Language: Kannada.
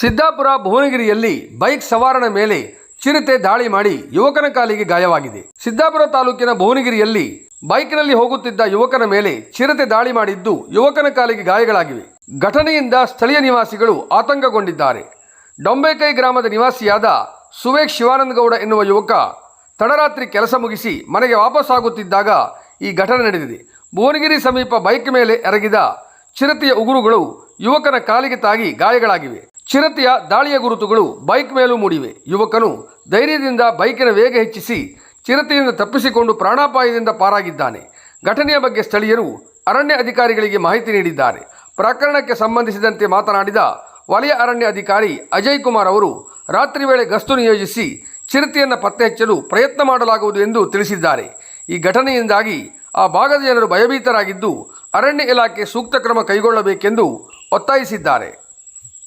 ಸಿದ್ದಾಪುರ ಭುವನಗಿರಿಯಲ್ಲಿ ಬೈಕ್ ಸವಾರನ ಮೇಲೆ ಚಿರತೆ ದಾಳಿ ಮಾಡಿ ಯುವಕನ ಕಾಲಿಗೆ ಗಾಯವಾಗಿದೆ. ಸಿದ್ದಾಪುರ ತಾಲೂಕಿನ ಭುವನಗಿರಿಯಲ್ಲಿ ಬೈಕ್ನಲ್ಲಿ ಹೋಗುತ್ತಿದ್ದ ಯುವಕನ ಮೇಲೆ ಚಿರತೆ ದಾಳಿ ಮಾಡಿದ್ದು ಯುವಕನ ಕಾಲಿಗೆ ಗಾಯಗಳಾಗಿವೆ. ಘಟನೆಯಿಂದ ಸ್ಥಳೀಯ ನಿವಾಸಿಗಳು ಆತಂಕಗೊಂಡಿದ್ದಾರೆ. ಡೊಂಬೇಕೈ ಗ್ರಾಮದ ನಿವಾಸಿಯಾದ ಸುವೇಕ್ ಶಿವಾನಂದಗೌಡ ಎನ್ನುವ ಯುವಕ ತಡರಾತ್ರಿ ಕೆಲಸ ಮುಗಿಸಿ ಮನೆಗೆ ವಾಪಸ್ಸಾಗುತ್ತಿದ್ದಾಗ ಈ ಘಟನೆ ನಡೆದಿದೆ. ಭುವನಗಿರಿ ಸಮೀಪ ಬೈಕ್ ಮೇಲೆ ಎರಗಿದ ಚಿರತೆಯ ಉಗುರುಗಳು ಯುವಕನ ಕಾಲಿಗೆ ತಾಗಿ ಗಾಯಗಳಾಗಿವೆ. ಚಿರತೆಯ ದಾಳಿಯ ಗುರುತುಗಳು ಬೈಕ್ ಮೇಲೂ ಮೂಡಿವೆ. ಯುವಕನು ಧೈರ್ಯದಿಂದ ಬೈಕಿನ ವೇಗ ಹೆಚ್ಚಿಸಿ ಚಿರತೆಯಿಂದ ತಪ್ಪಿಸಿಕೊಂಡು ಪ್ರಾಣಾಪಾಯದಿಂದ ಪಾರಾಗಿದ್ದಾನೆ. ಘಟನೆಯ ಬಗ್ಗೆ ಸ್ಥಳೀಯರು ಅರಣ್ಯ ಅಧಿಕಾರಿಗಳಿಗೆ ಮಾಹಿತಿ ನೀಡಿದ್ದಾರೆ. ಪ್ರಕರಣಕ್ಕೆ ಸಂಬಂಧಿಸಿದಂತೆ ಮಾತನಾಡಿದ ವಲಯ ಅರಣ್ಯ ಅಧಿಕಾರಿ ಅಜಯ್ ಕುಮಾರ್ ಅವರು, ರಾತ್ರಿ ವೇಳೆ ಗಸ್ತು ನಿಯೋಜಿಸಿ ಚಿರತೆಯನ್ನು ಪತ್ತೆ ಹಚ್ಚಲು ಪ್ರಯತ್ನ ಮಾಡಲಾಗುವುದು ಎಂದು ತಿಳಿಸಿದ್ದಾರೆ. ಈ ಘಟನೆಯಿಂದಾಗಿ ಆ ಭಾಗದ ಜನರು ಭಯಭೀತರಾಗಿದ್ದು ಅರಣ್ಯ ಇಲಾಖೆ ಸೂಕ್ತ ಕ್ರಮ ಕೈಗೊಳ್ಳಬೇಕೆಂದು ಒತ್ತಾಯಿಸಿದ್ದಾರೆ.